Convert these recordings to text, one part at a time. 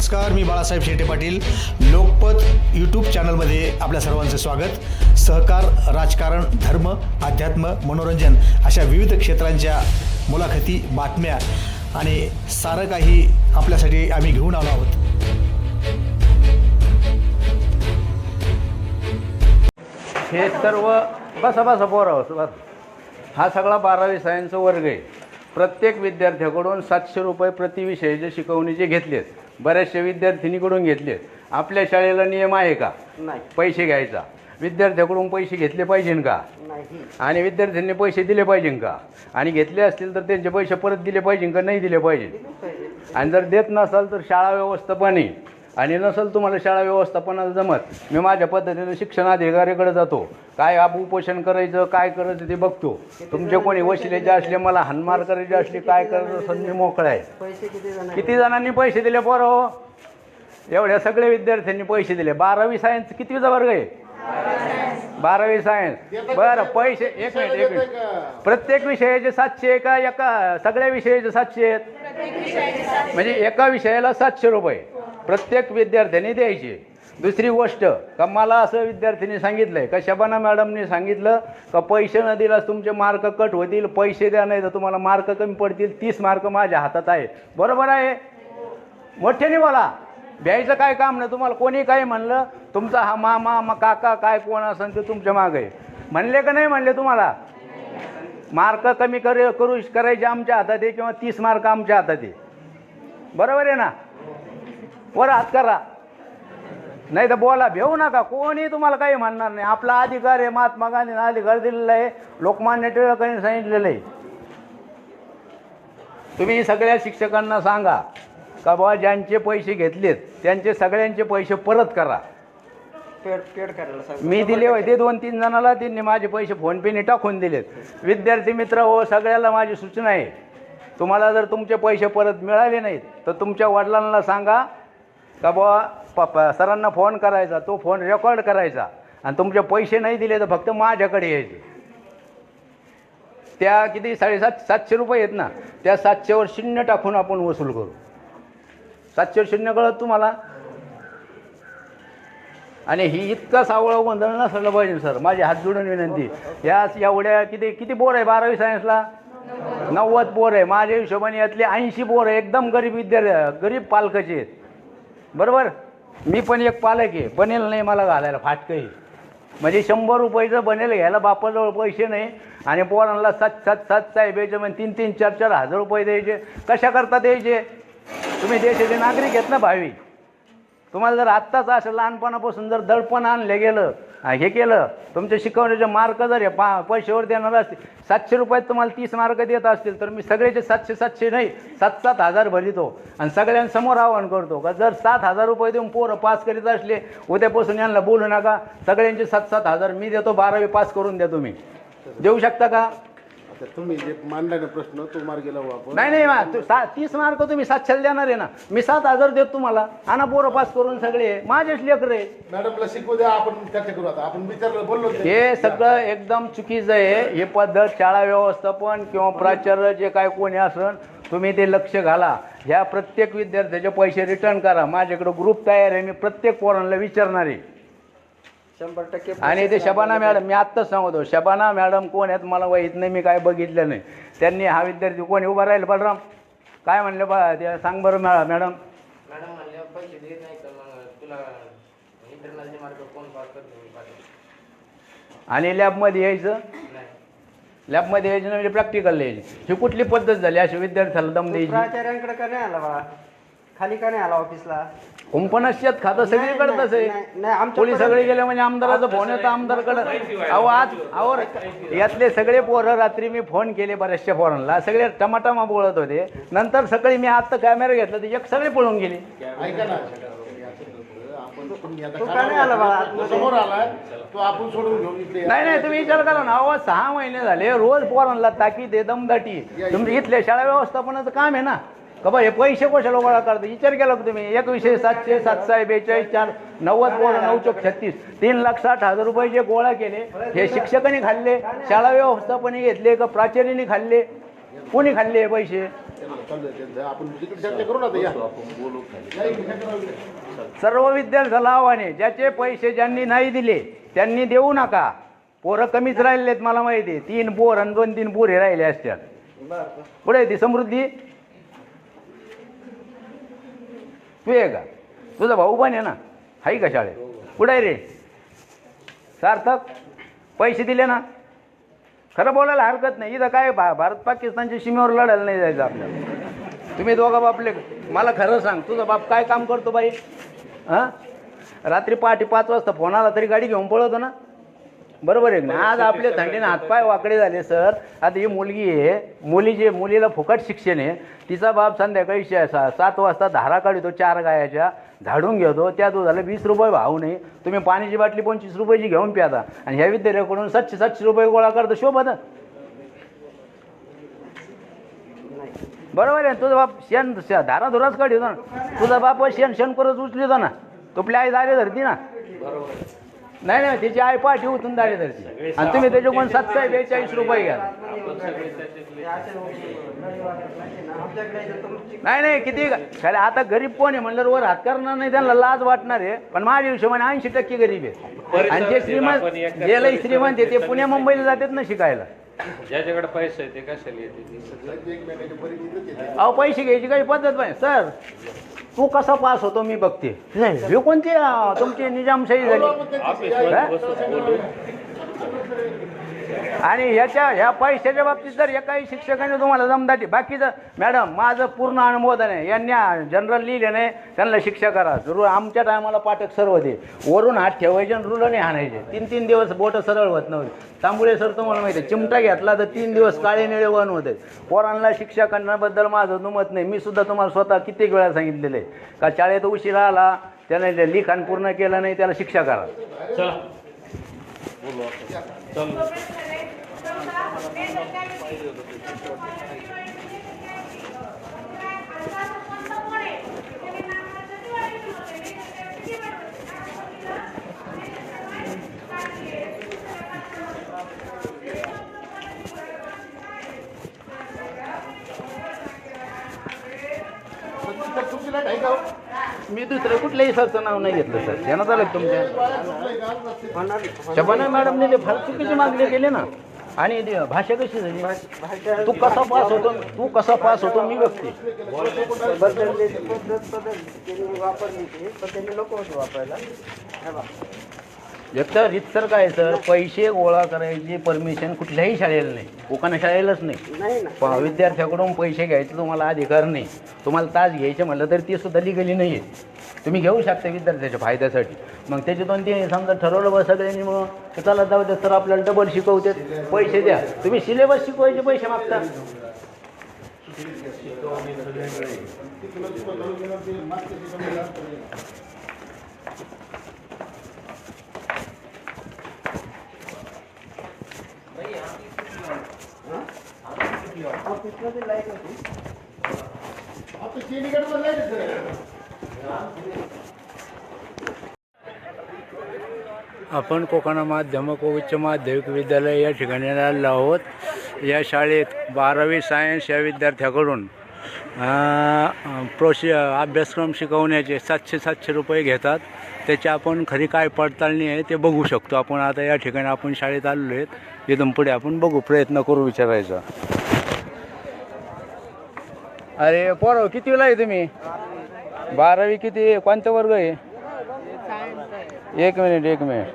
नमस्कार मी बाळासाहेब शेटे पाटील. लोकपत यूट्यूब चॅनलमध्ये आपल्या सर्वांचं स्वागत. सहकार राजकारण धर्म अध्यात्म मनोरंजन अशा विविध क्षेत्रांच्या मुलाखती बातम्या आणि सारं काही आपल्यासाठी आम्ही घेऊन आलो आहोत. हे सर्व बसा बसा पोरावं बस. हा सगळा बारावी सायन्सचा वर्ग आहे. प्रत्येक विद्यार्थ्याकडून सातशे रुपये प्रति विषयाचे शिकवणीचे घेतलेत बऱ्याचशा विद्यार्थिनीकडून घेतलेत. आपल्या शाळेला नियम आहे का? नाही. पैसे घ्यायचा. विद्यार्थ्याकडून पैसे घेतले पाहिजे का? नाही. आणि विद्यार्थ्यांनी पैसे दिले पाहिजे का? आणि घेतले असतील तर त्यांचे पैसे परत दिले पाहिजे का? नाही दिले पाहिजे. आणि जर देत नसाल तर शाळा व्यवस्थापन आणि नसेल तुम्हाला शाळा व्यवस्थापनाला जमत मी माझ्या पद्धतीनं शिक्षण अधिकाऱ्याकडे जातो. काय आप उपोषण करायचं काय करायचं ते बघतो. तुमचे कोणी वशिलेचे असले मला हानमार करायचे असले काय करायचं असेल मी मोकळा आहे. पैसे किती जण किती जणांनी पैसे दिले पोरं हो? एवढ्या सगळ्या विद्यार्थ्यांनी पैसे दिले. बारावी सायन्स कितवीचा वर्ग आहे? बारावी सायन्स बरं पैसे एक मिनिट एक मिनिट. प्रत्येक विषयाचे सातशे का एका सगळ्या विषयाचे सातशे आहेत. म्हणजे एका विषयाला सातशे रुपये. प्रत्येक विद्यार्थ्याने द्यायचे. दुसरी गोष्ट का मला असं विद्यार्थ्यांनी सांगितलंय का शबाना मॅडमनी सांगितलं का पैसे न दिलास तुमचे मार्क कट होतील पैसे द्या नाही तर तुम्हाला मार्क कमी पडतील तीस मार्क माझ्या हातात आहे बरोबर आहे? मोठ्याने बोला. द्यायचं काय काम नाही. तुम्हाला कोणी काही म्हणलं तुमचा हा मामा मा काका काय कोण असेल ते तुमच्या मागे. आहे. म्हणले का नाही म्हणले तुम्हाला? मार्क कमी करे करू करायचे आमच्या हातात आहे किंवा तीस मार्क आमच्या हातात आहे. बरोबर आहे ना? वर हात करा. नाही तर बोला भेऊ नका. कोणी तुम्हाला काही म्हणणार नाही. आपला अधिकार आहे महात्मा गांधीने अधिकार दिलेला आहे. लोकमान्य टिळकांनी सांगितलेलं आहे. तुम्ही सगळ्या शिक्षकांना सांगा का बाबा ज्यांचे पैसे घेतलेत त्यांचे सगळ्यांचे पैसे परत करा. पेड पेड करायला सांग. मी दिले होते दोन तीन जणाला त्यांनी माझे पैसे फोनपेने टाकून दिलेत. विद्यार्थी मित्र हो सगळ्याला माझी सूचना आहे. तुम्हाला जर तुमचे पैसे परत मिळाले नाहीत तर तुमच्या वडिलांना सांगा का बुवा प प- सरांना फोन करायचा तो फोन रेकॉर्ड करायचा. आणि तुमचे पैसे नाही दिले तर फक्त माझ्याकडे यायचे. त्या किती साडेसात सातशे रुपये आहेत ना त्या सातशेवर शून्य टाकून आपण वसूल करू. सातशेवर शून्य कळत तुम्हाला? आणि ही इतका सावळं गोंधळ नसलं पाहिजे सर. माझी हात जोडून विनंती. या एवढ्या किती किती बोर आहे? बारावी सायन्सला नव्वद बोर आहे. माझ्या हिशोबाने यातले ऐंशी पोर आहे एकदम गरीब विद्यार्थी गरीब पालकाचे आहेत. बरोबर? मी पण एक पालक आहे. बनेल नाही मला घालायला फाटकही म्हणजे शंभर रुपयाचं बनेल घ्यायला बापाजवळ पैसे नाही. आणि पोरांना सात सात सात साहेबायचे म्हणजे तीन तीन चार चार हजार रुपये द्यायचे. कशा करता द्यायचे तुम्ही देशाचे नागरिक आहेत ना भावी. तुम्हाला जर आत्ताच असं लहानपणापासून जर दडपण आणलं गेलं हे केलं. तुमच्या शिकवण्याचे मार्क जर हे पा पैशावर देणार असतील सातशे रुपयात तुम्हाला तीस मार्क देत असतील तर मी सगळ्याचे सातशे सातशे नाही सात सात हजार भरितो आणि सगळ्यांसमोर आवाहन करतो का जर सात हजार रुपये देऊन पोरं पास करीत असले उद्यापासून यांना बोलू नका सगळ्यांचे सात सात हजार मी देतो बारावी पास करून द्या तुम्ही देऊ शकता का? आता तुम्ही जे मांडला ना प्रश्न तो मार्गी लावू आपण. नाही नाही मा- तू सा तीस मार्क तुम्ही सातशेला देणार आहे ना. मी सात हजार देतो तुम्हाला. आणा पोरं पास करून सगळे. माझेच लेकर आहे मॅडमला शिकवू द्या आपण चर्चा करू आता. आपण विचारलं बोललो ते. हे सगळं एकदम चुकीचं आहे. हे पद्धत शाळा व्यवस्थापन किंवा प्राचार्य जे काय कोणी असन तुम्ही ते लक्ष घाला. ह्या प्रत्येक विद्यार्थ्याचे पैसे रिटर्न करा. माझ्याकडे ग्रुप तयार आहे. मी प्रत्येक पोरांना विचारणार आहे. शंभर टक्के आणि ते शबाना मॅडम मी आत्ताच सांगतो शबाना मॅडम कोण आहेत मला माहीत नाही मी काय बघितलं नाही. त्यांनी हा विद्यार्थी कोणी उभा राहील बलराम. काय म्हणले बा ते सांग बरं मॅ मॅडम. मॅडम म्हणले पैसे देत नाही तर मग तुला इंटरनलचे मार्क कोण पास करतो? मी पाठवतो आणि लॅबमध्ये यायचं? नाही. लॅबमध्ये यायचं म्हणजे प्रॅक्टिकल यायची. ही कुठली पद्धत झाली अशा विद्यार्थ्याला दम द्यायची? प्राचार्यांकडे का नाही आला बाळा खाली का नाही आला ऑफिसला? कुंपणात खातं सगळीकडे तसं. नाही, आहे नाही, पोलीस सगळे गेले म्हणजे आमदाराचा फोन येतो आमदारकडे. अहो आज अहो यातले सगळे पोरं रात्री मी फोन केले बऱ्याचशा पोरांना. सगळे टमाटमा बोलत होते. नंतर सकाळी मी आता कॅमेरा घेतला तर एक सगळे पळून गेले. ऐका ना आपण तुम्ही आता तो का नाही आला बाळा तो समोर आलाय तो आपण सोडून घेऊ इकडे नाही नाही तुम्ही विचार करा ना. अहो सहा महिने झाले रोज पोरांना ताकीद आहे दमदाटी. तुमच्या इथल्या शाळा व्यवस्थापनाचं काम आहे ना. का बा हे पैसे कशाला गोळा करता? विचार केला का तुम्ही? एक विषय सातशे सातशे बेचाळीस चार नव्वद पोर नऊ चौक छत्तीस. तीन लाख साठ हजार रुपये जे गोळा केले हे शिक्षकांनी खाल्ले शाळा व्यवस्थापने घेतले का प्राचार्यांनी खाल्ले? कोणी खाल्ले हे पैसे? सर्व विद्यार्थ्याला आव्हाने ज्याचे पैसे ज्यांनी नाही दिले त्यांनी देऊ नका. पोरं कमीच राहिलेत मला माहिती आहे. तीन पोर आणि दोन तीन पोरे राहिले असतात पुढे ती समृद्धी. तू आहे का तुझा भाऊ पण आहे ना? हाय का शाळेत? कुठं आहे रे? सार्थक पैसे दिले ना? खरं बोलायला हरकत नाही. इथं काय भा भारत पाकिस्तानच्या सीमेवर लढायला नाही जायचं आपल्याला. तुम्ही दोघा बापले मला खरं सांग तुझा बाप काय काम करतो बाई? हां? रात्री पहाटे पाच वाजता फोन आला तरी गाडी घेऊन पळवतो ना? बरोबर आहे ना आज आपले थंडीने हातपाय वाकडे झाले सर. आता ही मुलगी आहे मुलीची मुलीला फुकट शिक्षण आहे. तिचा बाप संध्याकाळी सा- सात वाजता धारा काढतो चार गायाच्या झाडून घेतो. त्या दुधाला वीस रुपये भाव नाही. तुम्ही पाण्याची बाटली पंचवीस रुपयाची घेऊन प्यादा आणि ह्या विद्यार्थ्याकडून सातशे सातशे रुपये गोळा करतो. शोभत बरोबर आहे. तुझा बाप शेण धारा धुराच काढतो ना. तुझा बाप शेण शेण करत उचलितो ना. तुपल्या आई दारे धरती ना. नाही नाही त्याची आई पाठी उतून दारे धरती. आणि तुम्ही त्याच्याकडून सत्तावीस बेचाळीस रुपये घ्या. नाही नाही किती खरं आता गरीब कोण आहे म्हणलं वर हात करणार नाही त्यांना लाज वाटणार आहे. पण माझ्या हिशोबाने ऐंशी टक्के गरीब आहे. आणि जे श्रीमंत जे लई श्रीमंत आहे ते पुण्या मुंबईला जातात ना शिकायला. ज्याच्याकडे पैसे आहे ते कशाला येते अहो पैसे घ्यायची काही पद्धत नाही. सर तू कसा पास होतो मी बघते. नाही. हे कोणती तुमची निजामशाही झाली? आणि ह्याच्या ह्या पैशाच्या बाबतीत जर एकाही शिक्षकाने तुम्हाला जमदाटी बाकीचं मॅडम माझं पूर्ण अनुमोदन आहे. यांनी जनरल लिहिले नाही त्यांना शिक्षा करा. रु आमच्या टायमाला पाठक सर्व दे. वरून हात ठेवायचे आणि रुलाने हाणायचे. तीन तीन दिवस बोटं सरळ होत नव्हते. तांबुळे सर तुम्हाला माहिती आहे चिमटा घेतला तर तीन दिवस काळे निळे वन होते. पोरांना शिक्षा करण्याबद्दल माझं दुमत नाही. मी सुद्धा तुम्हाला स्वतः कित्येक वेळा सांगितलेलं आहे. का शाळेत उशिरा आला त्याने लिखाण पूर्ण केलं नाही त्याला शिक्षा करा. चला. बोलू आपण. चल सर, तुमची लाइट आहे का हो? मी दुसरं कुठल्याही सरचं नाव नाही घेतलं सर. यांना झालं तुमच्या? शबाना मॅडमने ते फार चुकीचे मागणी केले ना आणि भाषा कशी झाली? तू कसा पास होतो तू कसा पास होतो मी बघते. वापरली ती पण त्यांनी होते वापरायला. हे बघा. एक तर रितसर काय सर. पैसे गोळा करायची परमिशन कुठल्याही शाळेला नाही. कोकण शाळेलाच नाही. नाही ना. प- विद्यार्थ्याकडून पैसे घ्यायचे तुम्हाला अधिकार नाही. तुम्हाला तास घ्यायचे म्हटलं तर ते सुद्धा लिगली नाही आहे. तुम्ही घेऊ शकता विद्यार्थ्याच्या फायद्यासाठी. मग त्याच्यातून ते समजा ठरवलं बा सगळ्यांनी मग चला जाऊ द्या तर आपल्याला डबल शिकवते पैसे द्या. तुम्ही सिलेबस शिकवायचे पैसे मागता. ऑफिसमध्ये लाइट होती. आता लाइट. आपण कोकणा माध्यमिक व उच्च माध्यमिक विद्यालय या ठिकाणी आलेलो आहोत. या शाळेत बारावी सायन्स या विद्यार्थ्याकडून अं, प्रोशि अभ्यासक्रम शिकवण्याचे सातशे सातशे रुपये घेतात. त्याची आपण खरी काय पडताळणी आहे ते बघू शकतो. आपण आता या ठिकाणी आपण शाळेत आलेलो आहेत. इथून पुढे आपण बघू प्रयत्न करू विचारायचा. अरे पोरं कितीला आहे तुम्ही? बारावी किती कोणता वर्ग आहे? एक मिनिट एक मिनिट.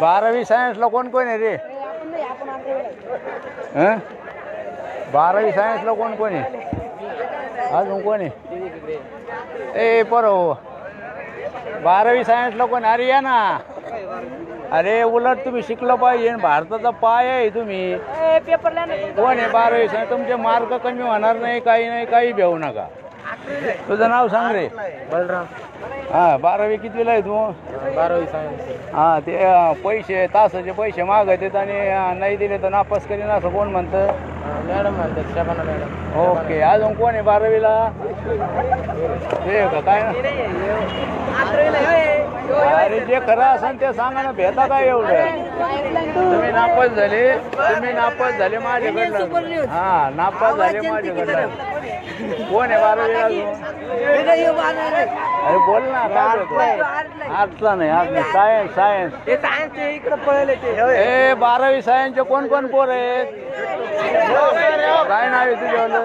बारावी सायन्सला कोण कोण आहे रे? बारावी सायन्सला कोण कोण आहे? अजून कोण आहे? ए परो हो. बारावी सायन्सला कोण अरे या ना. अरे उलट तुम्ही शिकलं पाहिजे भारताचा पाय आहे तुम्ही. कोण आहे बारावी सायन्स तुमचे मार्क कमी होणार नाही काही नाही काही भेऊ नका. तुझं नाव सांग रे. बलराम. हा बारावी कितवीला आहे तू? बारावी सायन्स हा ते पैसे तासाचे पैसे मागतात आणि अं, नाही दिले तर नापास करीन असं कोण म्हणतं? मॅडम म्हणतात शबाना मॅडम. ओके अजून कोण आहे बारावीला? ते का काय ना? अरे जे खरं असेल ते सांगा ना भेटा काय एवढं? तुम्ही नापास झाले तुम्ही नापास झाले माझ्याकडनं हा नापास झाले माझ्याकडनं कोण आहे बारावी अजून? अरे बोल ना काय बोलतो? आर्टचा नाही. आर्ट नाही सायन्स सायन्स हे सायन्स इकडे पळले ते ए बारावी सायन्सचे कोण कोण पोर आहेत? काय नाव आहे तुझ्यावालं?